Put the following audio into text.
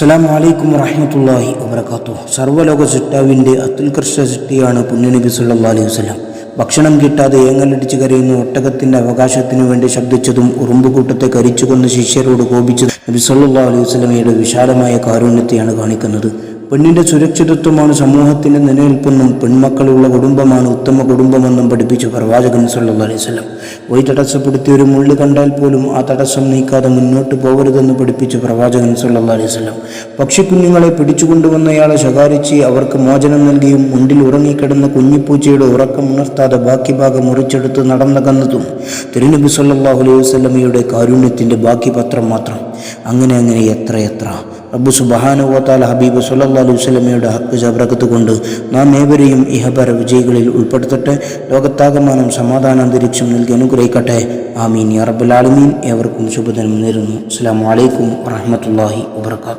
അസ്സലാമു വലൈക്കും വറഹ്മത്തുള്ളാഹി വബറകാതുഹു. സർവലോക സിട്ടാവിന്റെ അത്യുത്കൃഷ്ട സിട്ടിയാണ് പുണ്യനബി സല്ലല്ലാഹു അലൈഹി വസല്ലം. ഭക്ഷണം കിട്ടാതെ ഏങ്ങലടിച്ച് കരയുന്ന ഒട്ടകത്തിന്റെ അവകാശത്തിനു വേണ്ടി ശബ്ദിച്ചതും ഉറുമ്പുകൂട്ടത്തെ കരിച്ചു കൊന്ന് ശിഷ്യരോട് കോപിച്ചതും നബി സല്ലാ അലൈഹി വസ്ലമയുടെ വിശാലമായ കാരുണ്യത്തെയാണ് കാണിക്കുന്നത്. പെണ്ണിന്റെ സുരക്ഷിതത്വമാണ് സമൂഹത്തിന്റെ നിലനിൽപ്പെന്നും പെൺമക്കളുള്ള കുടുംബമാണ് ഉത്തമ കുടുംബമെന്നും പഠിപ്പിച്ചു പ്രവാചകൻ സല്ലാ അലൈഹി വസല്ലം. വഴി തടസ്സപ്പെടുത്തി ഒരു മുള്ളു കണ്ടാൽ പോലും ആ തടസ്സം നീക്കാതെ മുന്നോട്ട് പോകരുതെന്ന് പഠിപ്പിച്ചു പ്രവാചകൻ സല്ലാ അലൈഹി വസല്ലം. പക്ഷിക്കുഞ്ഞുങ്ങളെ പിടിച്ചുകൊണ്ടുവന്നയാളെ ശകാരിച്ച് അവർക്ക് മോചനം നൽകിയും മുണ്ടിൽ ഉറങ്ങിക്കിടന്ന കുഞ്ഞിപ്പൂച്ചയുടെ ഉറക്കം ഉണർത്താതെ ബാക്കി ഭാഗം മുറിച്ചെടുത്ത് നടന്നകന്നതും തിരുനബി സല്ലാഹു അലൈഹി വസല്ലമയുടെ കാരുണ്യത്തിന്റെ ബാക്കി പത്രം മാത്രം. അങ്ങനെ അങ്ങനെ എത്ര എത്ര റബ്ബു സുബഹാനുവത്താൽ ഹബീബ് സല്ലല്ലാഹു അലൈഹി സ്വലമയുടെ ഹക്ക് ജബറക്കത്ത് കൊണ്ട് നാം ഏവരെയും ഇഹബര വിജയികളിൽ ഉൾപ്പെടുത്തട്ടെ. ലോകത്താകമാനം സമാധാന അന്തരീക്ഷം നൽകി അനുഗ്രഹിക്കട്ടെ. ആമീൻ. യാ റബ്ബുൽ ഏവർക്കും ശുഭദിനം നേരുന്നു. അസ്സലാമു വലൈക്കും വറഹ്മത്തുള്ളാഹി വബറകാതുഹു.